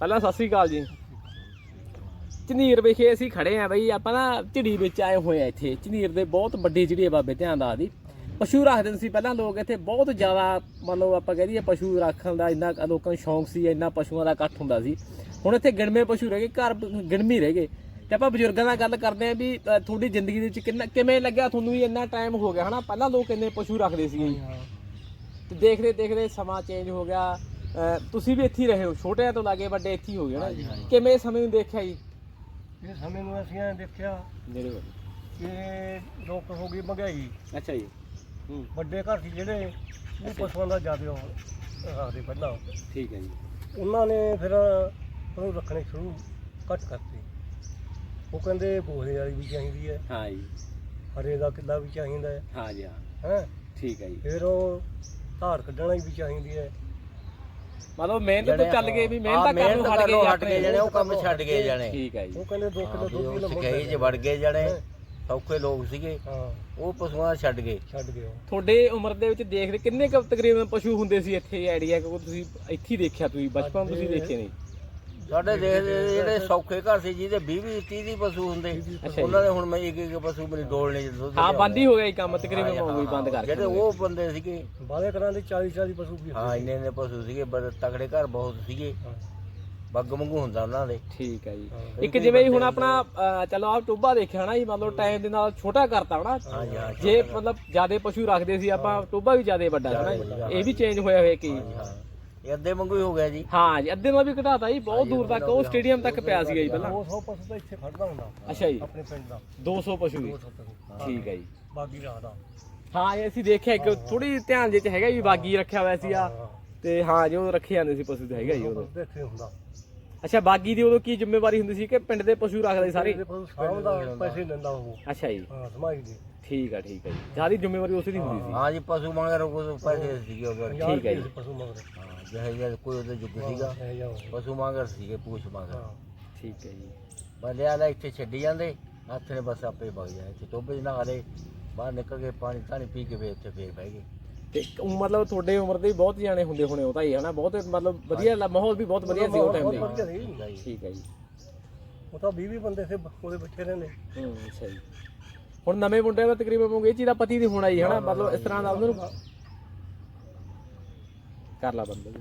ਪਹਿਲਾਂ ਸਤਿ ਸ੍ਰੀ ਅਕਾਲ ਜੀ। ਝਨੀਰ ਵਿਖੇ ਅਸੀਂ ਖੜੇ ਆ ਬਈ ਆਪਾਂ ਨਾ ਝਿੜੀ ਵਿੱਚ ਆਏ ਹੋਏ ਆ ਇੱਥੇ। ਝਨੀਰ ਦੇ ਬਹੁਤ ਵੱਡੀ ਝਿੜੀ ਆ ਬਾਬੇ ਧਿਆਨ ਦਾ ਦੀ ਪਸ਼ੂ ਰੱਖਦੇ ਸੀ ਪਹਿਲਾਂ ਲੋਕ ਇੱਥੇ ਬਹੁਤ ਜ਼ਿਆਦਾ ਮੰਨ ਲਓ ਆਪਾਂ ਕਹਿ ਦਈਏ ਪਸ਼ੂ ਰੱਖਣ ਦਾ ਇੰਨਾ ਲੋਕਾਂ ਨੂੰ ਸ਼ੌਂਕ ਸੀ ਇੰਨਾ ਪਸ਼ੂਆਂ ਦਾ ਇਕੱਠ ਹੁੰਦਾ ਸੀ। ਹੁਣ ਇੱਥੇ ਗਿਣਵੇਂ ਪਸ਼ੂ ਰਹਿ ਗਏ ਘਰ ਗਿਣਵੀ ਰਹਿ ਗਏ। ਤੇ ਆਪਾਂ ਬਜ਼ੁਰਗਾਂ ਨਾਲ ਗੱਲ ਕਰਦੇ ਆਂ ਵੀ ਤੁਹਾਡੀ ਜ਼ਿੰਦਗੀ ਦੇ ਵਿੱਚ ਕਿੰਨਾ ਕਿਵੇਂ ਲੱਗਿਆ? ਤੁਹਾਨੂੰ ਵੀ ਇੰਨਾ ਟਾਈਮ ਹੋ ਗਿਆ ਹਨਾ? ਪਹਿਲਾਂ ਲੋਕ ਇੰਨੇ ਪਸ਼ੂ ਰੱਖਦੇ ਜੀ। ਤੇ ਦੇਖਦੇ ਦੇਖਦੇ ਸਮਾਂ ਚੇਂਜ ਹੋ ਗਿਆ। ਤੁਸੀਂ ਵੀ ਇੱਥੇ ਹੀ ਰਹੇ ਹੋ ਛੋਟਿਆਂ ਤੋਂ ਲਾਗੇ ਵੱਡੇ ਇੱਥੇ ਹੀ ਹੋ ਗਏ ਨਾ। ਕਿਵੇਂ ਇਹ ਸਮੇਂ ਨੂੰ ਦੇਖਿਆ ਜੀ? ਇਹ ਸਮੇਂ ਨੂੰ ਅਸੀਂ ਐਂ ਦੇਖਿਆ ਜਿਹੜੇ ਕਿ ਲੋਕ ਹੋ ਗਈ ਮਹਿੰਗਾਈ। ਅੱਛਾ ਜੀ। ਹੂੰ। ਵੱਡੇ ਘਰ ਸੀ ਜਿਹੜੇ ਉਹ। ਪਸ਼ੂਆਂ ਦਾ ਜ਼ਿਆਦਾ ਉਹ ਰੱਖਦੇ ਪਹਿਲਾਂ। ਠੀਕ ਹੈ ਜੀ। ਉਹਨਾਂ ਨੇ ਫਿਰ ਉਹਨੂੰ ਰੱਖਣੇ ਸ਼ੁਰੂ ਘੱਟ ਕਰਤੇ। ਉਹ ਕਹਿੰਦੇ ਗੋਹੇ ਵਾਲੀ ਵੀ ਚਾਹੀਦੀ ਹੈ। ਹਾਂ ਜੀ। ਹਰੇ ਦਾ ਕਿੱਲਾ ਵੀ ਚਾਹੀਦਾ ਹੈ। ਹਾਂ ਜੀ ਹਾਂ। ਹੈ? ਠੀਕ ਹੈ ਜੀ। ਫਿਰ ਉਹ ਧਾਰ ਕੱਢਣ ਵੀ ਚਾਹੀਦੀ ਹੈ। ਮਤਲਬ ਮਿਹਨਤ ਤੋਂ ਚੱਲ ਗਏ ਵੀ ਮਿਹਨਤ ਕਰਨ ਨੂੰ ਹਟ ਗਏ ਕਰਨੋਂ ਆਪਣੇ। ਜਾਣੇ ਉਹ ਕੰਮ ਛੱਡ ਗਏ ਜਾਣੇ। ਠੀਕ ਹੈ ਜੀ। ਉਹ ਕਹਿੰਦੇ 2 ਕਿਲੋ ਦੁੱਧ ਵੀ ਨਾ ਸਿਖਾਈ ਚ ਵੜ ਗਏ ਜਾਣੇ ਸੌਖੇ ਲੋਕ ਸੀਗੇ। ਹਾਂ। ਉਹ ਪਸ਼ੂਆਂ ਛੱਡ ਗਏ। ਛੱਡ ਗਏ ਤੁਹਾਡੇ ਉਮਰ ਦੇ ਵਿੱਚ ਦੇਖਦੇ ਕਿੰਨੇ ਕੁ ਤਕਰੀਬਨ ਪਸ਼ੂ ਹੁੰਦੇ ਸੀ ਇੱਥੇ ਆਈਡੀਆ ਕਿ ਤੁਸੀਂ ਇੱਥੇ ਹੀ ਦੇਖਿਆ ਤੁਸੀਂ ਬਚਪਨ ਤੁਸੀਂ ਦੇਖੇ ਨਹੀਂ ਸਾਡੇ ਦੇਖ ਦੇ ਜਿਹੜੇ ਸੌਖੇ ਘਰ ਸੀ ਜਿਹਦੇ 20 20 30 30 ਪਸ਼ੂ ਹੁੰਦੇ ਜੀ। ਉਹਨਾਂ ਦੇ ਹੁਣ ਮੈਂ ਇੱਕ ਇੱਕ ਪਸ਼ੂ ਮੇਰੀ ਡੋਲਣੇ ਚ ਦੁੱਧ ਹਾਂ ਲਿਆਉਂਦਾ। ਬੰਦ ਹੀ ਹੋ ਗਿਆ ਜੀ ਕੰਮ ਤਕਰੀਬਨ ਹਾਂ, ਹੋ ਗਈ ਬੰਦ ਕਰ ਜਿਹੜੇ ਉਹ ਬੰਦੇ ਸੀਗੇ। ਬਾਲੇ ਕਰਾਂ ਦੇ 40 40 ਪਸ਼ੂ ਵੀ ਹਾਂ ਇੰਨੇ ਇੰਨੇ ਪਸ਼ੂ ਸੀਗੇ ਬੜੇ ਤਕੜੇ ਘਰ ਬਹੁਤ ਸੀਗੇ। ਬੱਗ ਮੰਗੂ ਹੁੰਦਾ ਉਹਨਾਂ ਦੇ। ਠੀਕ ਹੈ ਜੀ। ਹਾਂ। ਇੱਕ ਜਿਵੇਂ ਹੁਣ ਆਪਣਾ ਅਹ, ਚਲੋ ਆਹ ਟੋਬਾ ਦੇਖਿਆ ਨਾ ਜੀ ਮੰਨ ਲਓ ਟਾਈਮ ਦੇ ਨਾਲ ਛੋਟਾ ਕਰਤਾ ਹਨਾ ਹਾਂ ਜੀ ਹਾਂ ਜੇ ਮਤਲਬ ਜਿਆਦੇ ਪਸ਼ੂ ਰੱਖਦੇ ਸੀ ਆਪਾਂ ਟੋਬਾ ਵੀ ਜਿਆਦੇ ਵੱਡਾ ਸੀ ਨਾ। ਇਹ ਵੀ ਚੇਂਜ ਹੋਇਆ ਹੋਇਆ ਕੀ ਹਾਂ। ਇਹ ਅੱਧੇ ਮੰਗੂ ਹੀ ਹੋ ਗਿਆ ਜੀ। ਹਾਂ ਜੀ ਅੱਧੇ ਨਾਲ ਵੀ ਘਟਾਤਾ ਜੀ ਬਹੁਤ ਦੂਰ ਤੱਕ ਉਹ ਸਟੇਡੀਅਮ ਤੱਕ ਪਿਆ ਸੀਗਾ ਜੀ ਪਹਿਲਾਂ। 200 ਪਸ਼ੂ ਤਾਂ ਇੱਥੇ ਖੜਦਾ ਹੁੰਦਾ ਅੱਛਾ ਜੀ। ਆਪਣੇ ਪਿੰਡ ਦਾ। 200 ਪਸ਼ੂ ਜੀ। 200 ਪਸ਼ੂ ਠੀਕ ਹੈ ਜੀ। ਬਾਗੀ ਰੱਖਦਾ ਹਾਂ ਇਹ ਅਸੀਂ ਦੇਖਿਆ ਇੱਕ ਥੋੜੀ ਧਿਆਨ ਜੇ ਚ ਹੈਗਾ ਜੀ ਬਾਗੀ ਰੱਖਿਆ ਹੋਇਆ ਸੀ ਆ ਤੇ ਹਾਂ ਜੋ ਰੱਖੇ ਜਾਂਦੇ ਸੀ ਪਸ਼ੂ ਤੇ ਹੈਗਾ ਜੀ ਉਹਦੇ ਇੱਥੇ ਹੁੰਦਾ। ਅੱਛਾ ਬਾਗੀ ਦੀ ਉਦੋਂ ਕੀ ਜ਼ਿੰਮੇਵਾਰੀ ਹੁੰਦੀ ਸੀ ਕਿ ਪਿੰਡ ਦੇ ਪਸ਼ੂ ਰੱਖਦੇ ਸਾਰੇ? ਇਹਦੇ ਪਸ਼ੂ ਸਾਂਭ ਦਾ ਪੈਸੇ ਦਿੰਦਾ ਉਹ। ਅੱਛਾ ਜੀ। ਹਾਂ ਸਮਾਈ ਦੀ। ਠੀਕ ਆ ਠੀਕ ਆ ਜੀ। ਜ਼ਿਆਦਾ ਜ਼ਿੰਮੇਵਾਰੀ ਉਸੇ ਦੀ ਹੁੰਦੀ ਸੀ। ਹਾਂ ਜੀ ਪਸ਼ੂ ਮੰਗਰ ਕੋਈ ਪੈਸੇ ਸੀਗੇ ਉਹ ਠੀਕ ਹੈ ਜੀ। ਪਸ਼ੂ ਮੰਗਦੇ ਹਾਂ ਜਿਹੇ ਜਿਹੇ ਕੋਈ ਉਹਦੇ ਜੁਗ ਸੀਗਾ। ਪਸ਼ੂ ਮੰਗਰ ਸੀਗੇ ਪੂਛ ਮੰਗਰ ਠੀਕ ਹੈ ਜੀ। ਬੰਦੇ ਆਲਾ ਇੱਥੇ ਛੱਡੀ ਜਾਂਦੇ। ਹੱਥ ਨੇ ਬਸ ਆਪੇ ਵਗ ਜਾਏ। ਇੱਥੇ ਟੋਬੇ 'ਚ ਨਾ ਹਲੇ ਬਾਹਰ ਨਿਕਲ ਕੇ ਪਾਣੀ ਤਾਣੀ ਪੀ ਕੇ ਫੇਰ ਇੱਥੇ ਫੇਰ ਬਹਿ ਗਏ। ਤੇ ਮਤਲਬ ਤੁਹਾਡੇ ਉਮਰ ਦੇ ਵੀ ਬਹੁਤ ਜਾਣੇ ਹੁੰਦੇ ਹੋਣੇ ਉਹ ਤਾਂ ਹੀ ਹਨਾ ਬਹੁਤ ਮਤਲਬ ਵਧੀਆ ਲ- ਮਾਹੌਲ ਵੀ ਬਹੁਤ ਵਧੀਆ ਸੀ ਉਹ ਟਾਈਮ ਬਹੁਤ ਦੇ ਵਧੀਆ ਠੀਕ ਆ ਜੀ ਠੀਕ ਹੈ ਜੀ। ਉਹ ਤਾਂ 20 20 ਬੰਦੇ ਸੇ ਉਹਦੇ ਬੈਠੇ ਰਹਿੰਦੇ। ਹੂੰ ਅੱਛਾ ਜੀ। ਹੁਣ ਨਵੇਂ ਮੁੰਡਿਆਂ ਦਾ ਤਕਰੀਬਨ ਮੰਗੇ ਇਹ ਚੀਜ਼ ਦਾ ਪਤੀ ਨਹੀਂ ਹੋਣਾ ਜੀ ਹਨਾ ਮਤਲਬ ਇਸ ਤਰ੍ਹਾਂ ਦਾ ਉਹਨਾਂ ਨੂੰ ਕਰ ਲਾ ਬੰਦੇ।